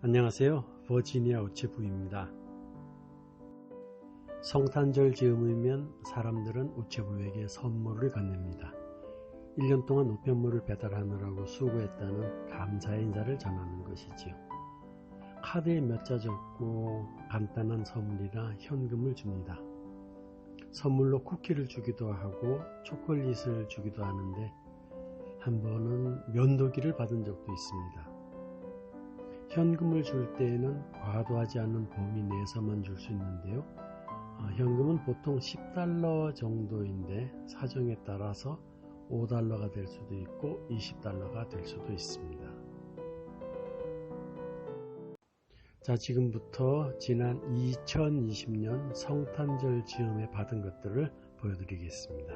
안녕하세요. 버지니아 우체부입니다. 성탄절 즈음이면 사람들은 우체부에게 선물을 건넵니다. 1년 동안 우편물을 배달하느라고 수고했다는 감사의 인사를 전하는 것이지요. 카드에 몇 자 적고 간단한 선물이나 현금을 줍니다. 선물로 쿠키를 주기도 하고 초콜릿을 주기도 하는데 한 번은 면도기를 받은 적도 있습니다. 현금을 줄 때에는 과도하지 않은 범위 내에서만 줄 수 있는데요. 아, 현금은 보통 10달러 정도인데 사정에 따라서 5달러가 될 수도 있고 20달러가 될 수도 있습니다. 자, 지금부터 지난 2020년 성탄절 즈음에 받은 것들을 보여드리겠습니다.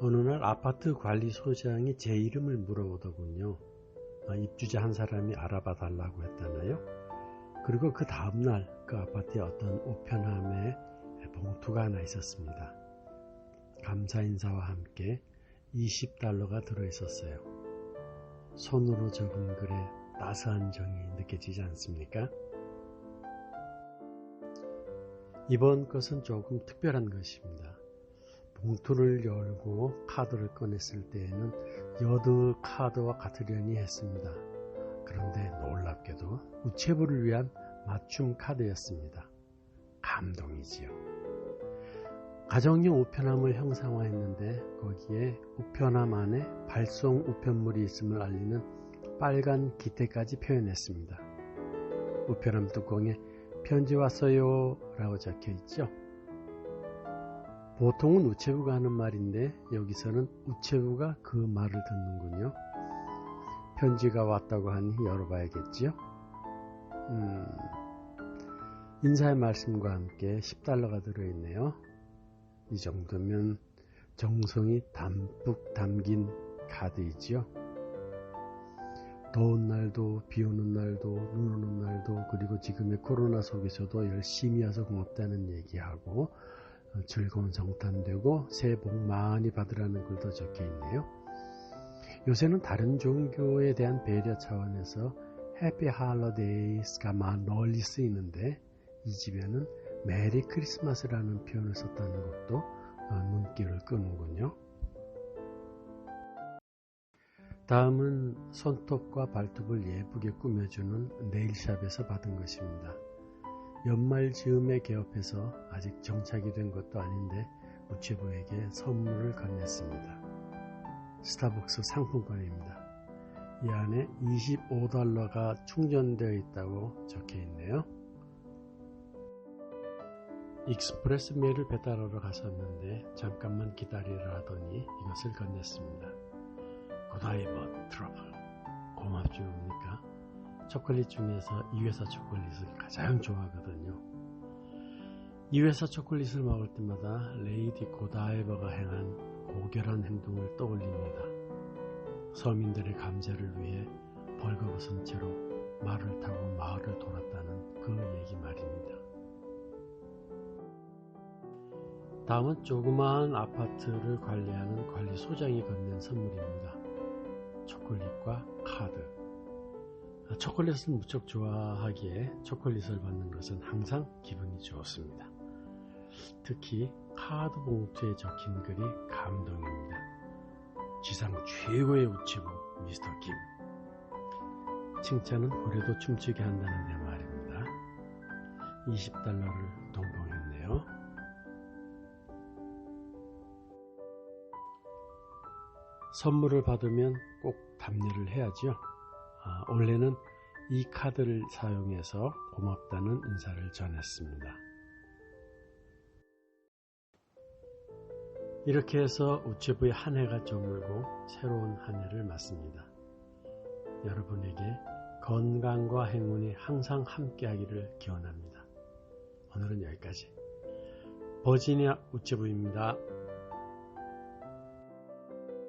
어느 날 아파트 관리 소장이 제 이름을 물어보더군요. 아, 입주자 한 사람이 알아봐 달라고 했잖아요. 그리고 그 다음날 그 아파트에 어떤 우편함에 봉투가 하나 있었습니다. 감사 인사와 함께 20달러가 들어 있었어요. 손으로 적은 글에 따스한 정이 느껴지지 않습니까? 이번 것은 조금 특별한 것입니다. 봉투를 열고 카드를 꺼냈을 때에는 여드 카드와 같으려니 했습니다. 그런데 놀랍게도 우체부를 위한 맞춤 카드였습니다. 감동이지요. 가정용 우편함을 형상화했는데 거기에 우편함 안에 발송 우편물이 있음을 알리는 빨간 기태까지 표현했습니다. 우편함 뚜껑에 편지 왔어요 라고 적혀 있죠. 보통은 우체부가 하는 말인데 여기서는 우체부가 그 말을 듣는군요. 편지가 왔다고 하니 열어봐야겠지요. 음, 인사의 말씀과 함께 10달러가 들어있네요. 이 정도면 정성이 담뿍 담긴 카드이지요. 더운 날도 비 오는 날도 눈 오는 날도 그리고 지금의 코로나 속에서도 열심히 와서 고맙다는 얘기하고 즐거운 성탄되고 새해 복 많이 받으라는 글도 적혀 있네요. 요새는 다른 종교에 대한 배려 차원에서 해피 할러데이스가 널리 쓰이는데 이 집에는 메리 크리스마스라는 표현을 썼다는 것도 눈길을 끄는군요. 다음은 손톱과 발톱을 예쁘게 꾸며주는 네일샵에서 받은 것입니다. 연말 즈음에 개업해서 아직 정착이 된 것도 아닌데 우체부에게 선물을 건넸습니다. 스타벅스 상품권입니다. 이 안에 25달러가 충전되어 있다고 적혀 있네요. 익스프레스 메일을 배달하러 갔었는데 잠깐만 기다리라 하더니 이것을 건넸습니다. 고다이버 트러블 고맙죠 뭡니까? 초콜릿 중에서 이 회사 초콜릿을 가장 좋아하거든요. 이 회사 초콜릿을 먹을 때마다 레이디 고다이버가 행한 고결한 행동을 떠올립니다. 서민들의 감사를 위해 벌거벗은 채로 말을 타고 마을을 돌았다는 그 얘기 말입니다. 다음은 조그마한 아파트를 관리하는 관리소장이 건넨 선물입니다. 초콜릿과 카드. 초콜릿을 무척 좋아하기에 초콜릿을 받는 것은 항상 기분이 좋습니다. 특히 카드 봉투에 적힌 글이 감동입니다. 지상 최고의 우체부 미스터 김. 칭찬은 고래도 춤추게 한다는 내 말입니다. 20달러를 동봉했네요. 선물을 받으면 꼭 답례를 해야지요. 아, 원래는 이 카드를 사용해서 고맙다는 인사를 전했습니다. 이렇게 해서 우체부의 한 해가 저물고 새로운 한 해를 맞습니다. 여러분에게 건강과 행운이 항상 함께하기를 기원합니다. 오늘은 여기까지. 버지니아 우체부입니다.